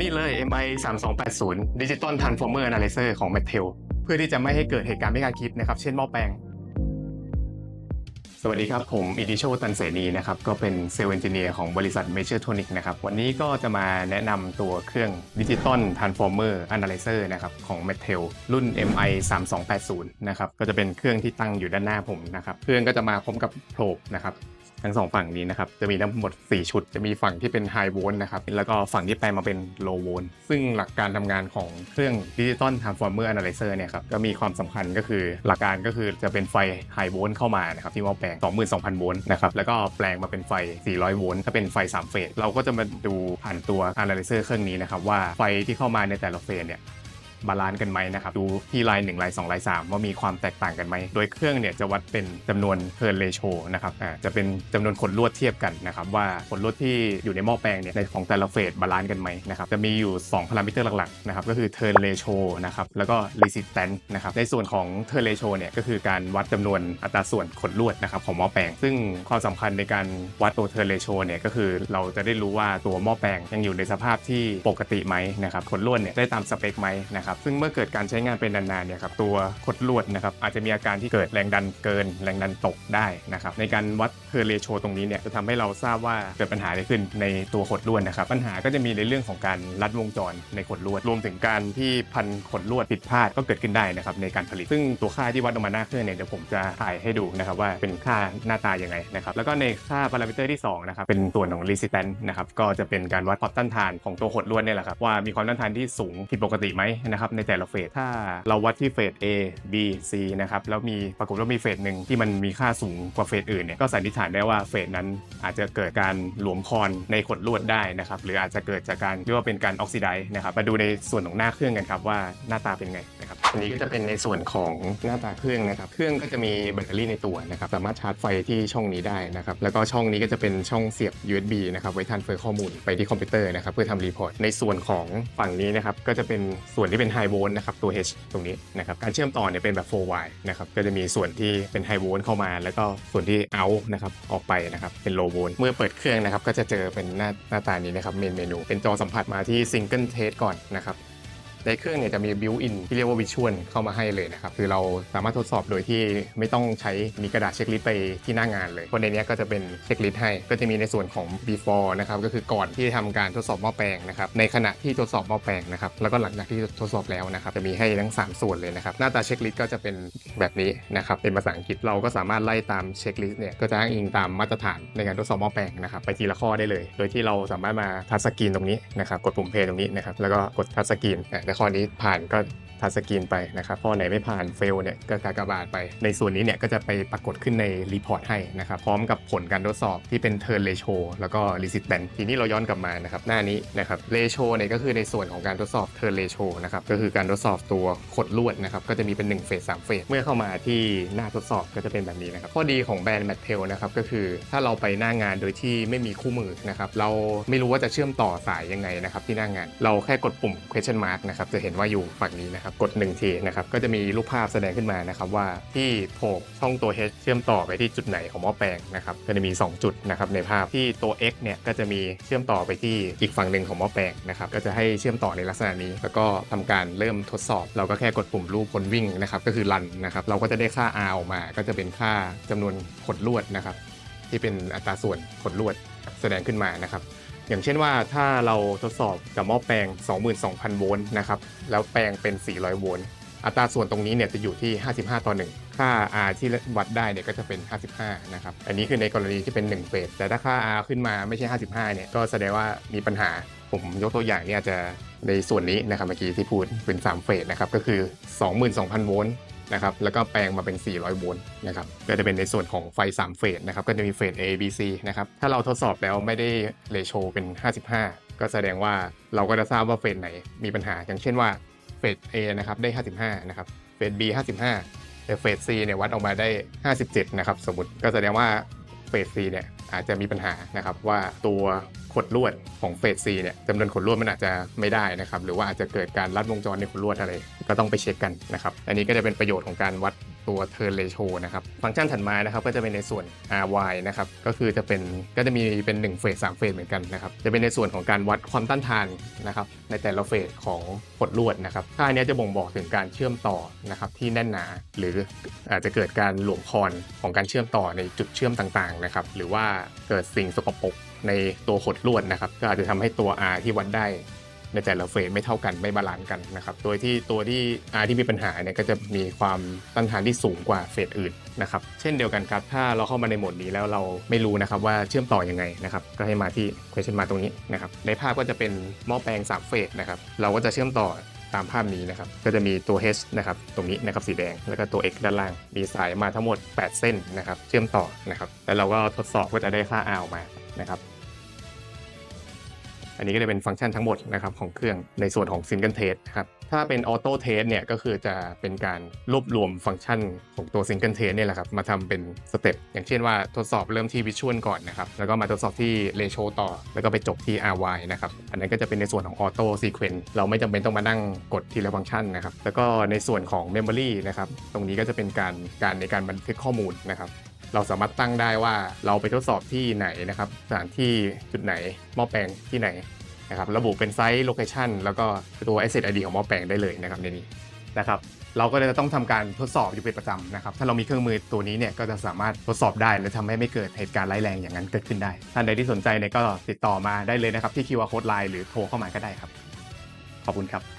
นี่เลย MI 3280 Digital Transformer Analyzer ของ m a t t e l เพื่อที่จะไม่ให้เกิดเหตุการณ์ไม่คาดคิดนะครับ เช่นหม้อแปลง สวัสดีครับ ผมอิดิโชตันเสนีนะครับ ก็เป็นเซลล์เอนจิเนียร์ของบริษัท Major Tonic นะครับ วันนี้ก็จะมาแนะนำตัวเครื่อง Digital Transformer Analyzer นะครับ ของ m a t t e l รุ่น MI 3280นะครับ ก็จะเป็นเครื่องที่ตั้งอยู่ด้านหน้าผมนะครับ เครื่องก็จะมาพร้อมกับโพรบนะครับ ทั้งสองฝั่งนี้นะครับ จะมีทั้งหมด 4 ชุด จะมีฝั่งที่เป็น High Volt นะครับ แล้วก็ฝั่งที่แปลงมาเป็น Low Volt ซึ่งหลักการทำงานของเครื่อง Digital Transformer Analyzer เซอร์เนี่ยครับ ก็มีความสำคัญก็คือหลักการก็คือจะเป็นไฟ High Volt เข้ามานะครับ ที่หม้อแปลง 22,000 โวลต์นะครับ แล้วก็แปลงมาเป็นไฟ 400 โวลต์ถ้าเป็นไฟ 3 เฟส เราก็จะมาดูผ่านตัว Analyzer เครื่องนี้นะครับว่าไฟที่เข้ามาในแต่ละเฟสเนี่ย บาลานซ์กันไหมนะครับ ดูที่ลน์1ลน์2ลน์3ว่ามีความแตกต่างกันไหม โดยเครื่องเนี่ยจะวัดเป็นจำนวนเทิร์นเรโชนะครับอ่าจะเป็นจำนวนขนลวดเทียบกันนะครับ ว่าขนลวดที่อยู่ในหม้อแปลงเนี่ยในของแต่ละเฟสบาลานซ์กันไหมนะครับจะมีอยู่ 2 พารามิเตอร์หลักๆนะครับก็คือเทิร์นเรโชนะครับแล้วก็ resistance นะครับในส่วนของเทิร์นเรโชเนี่ยก็คือการวัดจำนวนอัตราส่วนขนลวดนะครับของหม้อแปลง ซึ่งความสำคัญในการวัดตัวเทิร์นเรโชเนี่ยก็คือเราจะได้รู้ว่าตัวหม้อแปลงยังอยู่ในสภาพที่ปกติไหมนะครับขนลวดเนี่ยได้ตามสเปคไหมนะครับซึ่งเมื่อเกิดการใช้งานเป็นนานๆเนี่ยครับตัวขดลวดนะครับอาจจะมีอาการที่เกิดแรงดันเกิน แรงดันตกได้นะครับในการวัดเทอร์เรโชตรงนี้เนี่ยจะทำให้เราทราบว่าเกิดปัญหาอะไรขึ้นในตัวขดลวดนะครับปัญหาก็จะมีในเรื่องของการลัดวงจรในขดลวด รวมถึงการที่พันขดลวดผิดพลาดก็เกิดขึ้นได้นะครับในการผลิต ซึ่งตัวค่าที่วัดออกมาหน้าเครื่องเนี่ยเดี๋ยวผมจะถ่ายให้ดูนะครับว่าเป็นค่าหน้าตายังไงนะครับแล้วก็ในค่าพารามิเตอร์ที่สองนะครับเป็นส่วนของ resistance นะครับก็จะเป็นการวัดความต้านทานของตัวขดลวดเนี่ยแหละครับว่ามีความต้านทานที่สูงผิดปกติไหมนะครับในแต่ละเฟสถ้าเราวัดที่เฟส A B C นะครับแล้วมีปรากฏว่ามีเฟสหนึ่งที่มันมีค่าสูงกว่าเฟสอื่นเนี่ยก็สันนิษฐานได้ว่าเฟสนั้นอาจจะเกิดการหลวมคอนในขดลวดได้นะครับหรืออาจจะเกิดจากการเรียกว่าเป็นการออกซิไดซ์นะครับมาดูในส่วนของหน้าเครื่องกันครับว่าหน้าตาเป็นไงนะครับอันนี้ก็จะเป็นในส่วนของหน้าตาเครื่องนะครับเครื่องก็จะมีแบตเตอรี่ในตัวนะครับสามารถชาร์จไฟที่ช่องนี้ได้นะครับแล้วก็ช่องนี้ก็จะเป็นช่องเสียบ USB นะครับไว้ทันเฟอร์ข้อมูลไปที่คอมพิวเตอร์นะครับเพื่อทำรีพอร์ตในส่วนของฝั่งนี้นะครับก็จะเป็นส่วนที่เป็นไฮโวลต์นะครับตัว H ตรงนี้นะครับการเชื่อมต่อเนี่ยเป็นแบบ 4Y นะครับก็จะมีส่วนที่เป็นไฮโวลต์เข้ามา แล้วก็ส่วนที่เอานะครับออกไปนะครับเป็นโลโวลต์เมื่อเปิดเครื่องนะครับก็จะเจอเป็นหน้าหน้าตานี้นะครับเมนเมนู เป็นจอสัมผัสมาที่ซิงเกิลเทสก่อนนะครับ ในเครื่องเนี่ยจะมีบิวอินที่เรียกว่าวิชวลเข้ามาให้เลยนะครับ คือเราสามารถทดสอบโดยที่ไม่ต้องใช้มีกระดาษเช็คลิสต์ไปที่หน้างานเลยเพราะในนี้ก็จะเป็นเช็คลิสต์ให้ ก็จะมีในส่วนของ before นะครับก็คือก่อนที่จะทำการทดสอบหม้อแปลงนะครับในขณะที่ทดสอบหม้อแปลงนะครับแล้วก็หลังจากที่ทดสอบแล้วนะครับจะมีให้ทั้ง 3 ส่วนเลยนะครับหน้าตาเช็คลิสต์ก็จะเป็นแบบนี้นะครับเป็นภาษาอังกฤษเราก็สามารถไล่ตามเช็คลิสต์เนี่ยก็จะอ้างอิงตามมาตรฐานในการทดสอบหม้อแปลงนะครับไปทีละข้อได้เลย โดยที่เราสามารถมาทัชสกรีนตรงนี้นะครับกดปุ่มเพย์ตรงนี้นะครับแล้วก็กดทัชสกรีนแต่ข้อนี้ผ่านก็ ทัชสกรีนไปนะครับข้อไหนไม่ผ่านเฟลเนี่ยก็กากบาทไป ในส่วนนี้เนี่ยก็จะไปปรากฏขึ้นในรีพอร์ตให้นะครับพร้อมกับผลการทดสอบที่เป็น turn ratio แล้วก็ resistance ทีนี้เราย้อนกลับมานะครับหน้านี้นะครับ ratio เนี่ยก็คือในส่วนของการทดสอบ turn ratio นะครับก็คือการทดสอบตัวขดลวดนะครับก็จะมีเป็น1เฟส3เฟสเมื่อเข้ามาที่หน้าทดสอบก็จะเป็นแบบนี้นะครับข้อดีของแบรนด์ m a t t e l นะครับก็คือถ้าเราไปหน้างานโดยที่ไม่มีคู่มือนะครับเราไม่รู้ว่าจะเชื่อมต่อสายยังไงนะครับที่หน้างาน เราแค่กดปุ่ม question mark นะครับจะเห็นว่าอยู่ฝั่งนี้นะครับกด1ทีนะครับก็จะมีรูปภาพแสดงขึ้นมานะครับว่าที่โผล่ช่องตัว H เชื่อมต่อไปที่จุดไหนของหม้อแปลงนะครับก็จะมี 2 จุดนะครับในภาพที่ตัว X เนี่ยก็จะมีเชื่อมต่อไปที่อีกฝั่งหนึ่งของหม้อแปลงนะครับก็จะให้เชื่อมต่อในลักษณะนี้ แล้วก็ทำการเริ่มทดสอบ เราก็แค่กดปุ่มรูปคนวิ่งนะครับก็คือรันนะครับเราก็จะได้ค่า R ออกมา ก็จะเป็นค่าจำนวนขดลวดนะครับที่เป็นอัตราส่วนขดลวดแสดงขึ้นมานะครับ อย่างเช่นว่าถ้าเราทดสอบกับหม้อแปลง 22,000 โวลต์นะครับแล้วแปลงเป็น 400 โวลต์อัตราส่วนตรงนี้เนี่ยจะอยู่ที่ 55 ต่อ 1 ค่า R ที่วัดได้เนี่ยก็จะเป็น 55 นะครับ อันนี้คือในกรณีที่เป็น 1 เฟส แต่ถ้าค่า R ขึ้นมาไม่ใช่ 55 เนี่ย ก็แสดงว่ามีปัญหา ผมยกตัวอย่างเนี่ยจะในส่วนนี้นะครับเมื่อกี้ที่พูดเป็น 3 เฟสนะครับ ก็คือ 22,000 โวลต์ นะครับแล้วก็แปลงมาเป็น 400 โวลต์นะครับก็จะเป็นในส่วนของไฟ 3 เฟสนะครับก็จะมีเฟส A B C นะครับถ้าเราทดสอบแล้วไม่ได้เรโชเป็น 55 ก็แสดงว่าเราก็จะทราบว่าเฟสไหนมีปัญหา อย่างเช่นว่าเฟส A นะครับได้ 55 นะครับเฟส B 55 แต่เฟส C เนี่ยวัดออกมาได้ 57 นะครับสมมติก็แสดงว่าเฟส C เนี่ยอาจจะมีปัญหานะครับว่าตัว ขดลวดของเฟสซีเนี่ยจำนวนขดลวดมันอาจจะไม่ได้นะครับ หรือว่าอาจจะเกิดการลัดวงจรในขดลวดอะไร ก็ต้องไปเช็คกันนะครับ อันนี้ก็จะเป็นประโยชน์ของการวัด ตัว turn ratio นะครับ ฟังก์ชันถัดมานะครับก็จะเป็นในส่วน RY นะครับ ก็คือจะเป็นก็จะมีเป็น1เฟส3เฟสเหมือนกันนะครับ จะเป็นในส่วนของการวัดความต้านทานนะครับในแต่ละเฟสของขดลวดนะครับค่านี้จะบ่งบอกถึงการเชื่อมต่อนะครับที่แน่นหนา หรืออาจจะเกิดการหลวมคอนของการเชื่อมต่อในจุดเชื่อมต่างๆนะครับ หรือว่าเกิดสิ่งสกปรกในตัวขดลวดนะครับ ก็อาจจะทำให้ตัว R ที่วัดได้ ในแต่ละเฟสไม่เท่ากันไม่บาลานซ์กันนะครับโดยที่ตัวที่ R ที่มีปัญหาเนี่ยก็จะมีความต้านทานที่สูงกว่าเฟสอื่นนะครับเช่นเดียวกันครับ ถ้าเราเข้ามาในโหมดนี้แล้วเราไม่รู้นะครับว่าเชื่อมต่อยังไงนะครับก็ให้มาที่ question mark ตรงนี้นะครับในภาพก็จะเป็นหม้อแปลง3เฟสนะครับเราก็จะเชื่อมต่อตามภาพนี้นะครับ ก็จะมีตัว H นะครับ ตรงนี้นะครับสีแดง แล้วก็ตัว X ด้านล่าง มีสายมาทั้งหมด 8 เส้นนะครับ เชื่อมต่อนะครับ แล้วเราก็ทดสอบก็จะได้ค่า R ออกมานะครับ อันนี้ก็จะเป็นฟังก์ชันทั้งหมดนะครับของเครื่องในส่วนของ Single Test ครับถ้าเป็น Auto Test เนี่ยก็คือจะเป็นการรวบรวมฟังก์ชันของตัว Single Test เนี่ยแหละครับมาทำเป็นสเต็ปอย่างเช่นว่าทดสอบเริ่มที่ Visual ก่อนนะครับแล้วก็มาทดสอบที่ Ratio ต่อ แล้วก็ไปจบที่ RY นะครับอันนั้นก็จะเป็นในส่วนของ Auto Sequence เราไม่จำเป็นต้องมานั่งกดทีละฟังก์ชันนะครับแล้วก็ในส่วนของ Memory นะครับตรงนี้ก็จะเป็นการการในการบันทึกข้อมูลนะครับ เราสามารถตั้งได้ว่าเราไปทดสอบที่ไหนนะครับสถานที่จุดไหนหม้อแปลงที่ไหนนะครับระบุเป็นไซต์โลเคชันแล้วก็ตัว Asset ID ของหม้อแปลงได้เลยนะครับในนี้นะครับเราก็จะต้องทำการทดสอบอยู่เป็นประจำนะครับถ้าเรามีเครื่องมือตัวนี้เนี่ยก็จะสามารถทดสอบได้และทำให้ไม่เกิดเหตุการณ์ร้ายแรงอย่างนั้นเกิดขึ้นได้ ท่านใดที่สนใจเนี่ยก็ติดต่อมาได้เลยนะครับที่ QR Code Line หรือโทรเข้ามาก็ได้ครับ ขอบคุณครับ